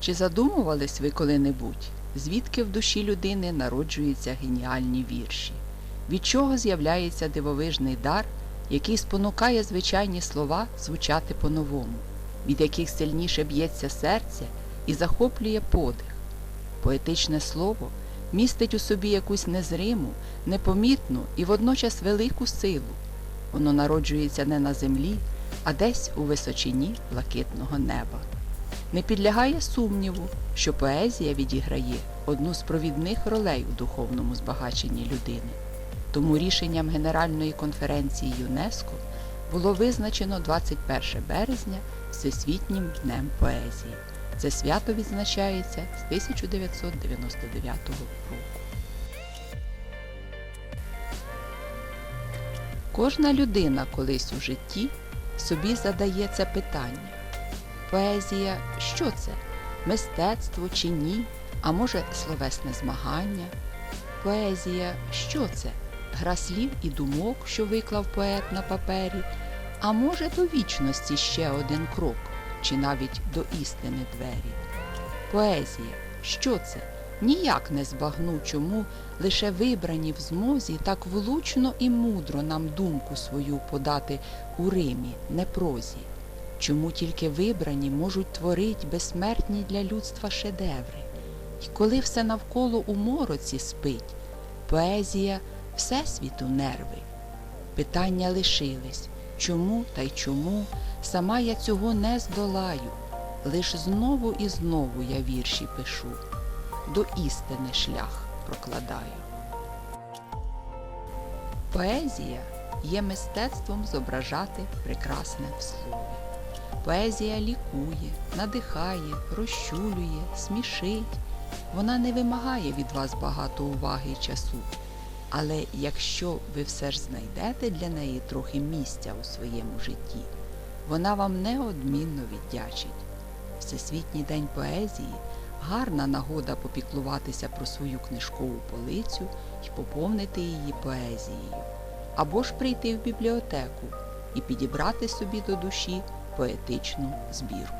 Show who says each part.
Speaker 1: Чи задумувались ви коли-небудь, звідки в душі людини народжуються геніальні вірші? Від чого з'являється дивовижний дар, який спонукає звичайні слова звучати по-новому, від яких сильніше б'ється серце і захоплює подих? Поетичне слово містить у собі якусь незриму, непомітну і водночас велику силу. Воно народжується не на землі, а десь у височині блакитного неба. Не підлягає сумніву, що поезія відіграє одну з провідних ролей у духовному збагаченні людини. Тому рішенням Генеральної конференції ЮНЕСКО було визначено 21 березня Всесвітнім днем поезії. Це свято відзначається з 1999 року. Кожна людина колись у житті собі задає це питання. Поезія що це? Мистецтво чи ні? А може словесне змагання? Поезія що це? Гра слів і думок, що виклав поет на папері, а може до вічності ще один крок, чи навіть до істини двері. Поезія що це? Ніяк не збагну, чому лише вибрані в змозі так влучно і мудро нам думку свою подати у Римі, не прозі. Чому тільки вибрані можуть творить безсмертні для людства шедеври? І коли все навколо у мороці спить, поезія всесвіту нерви. Питання лишились чому та й чому сама я цього не здолаю, лиш знову і знову я вірші пишу, до істини шлях прокладаю. Поезія є мистецтвом зображати прекрасне в слові. Поезія лікує, надихає, розчулює, смішить. Вона не вимагає від вас багато уваги і часу. Але якщо ви все ж знайдете для неї трохи місця у своєму житті, вона вам неодмінно віддячить. Всесвітній день поезії гарна нагода попіклуватися про свою книжкову полицю і поповнити її поезією, або ж прийти в бібліотеку і підібрати собі до душі поетичну збірку.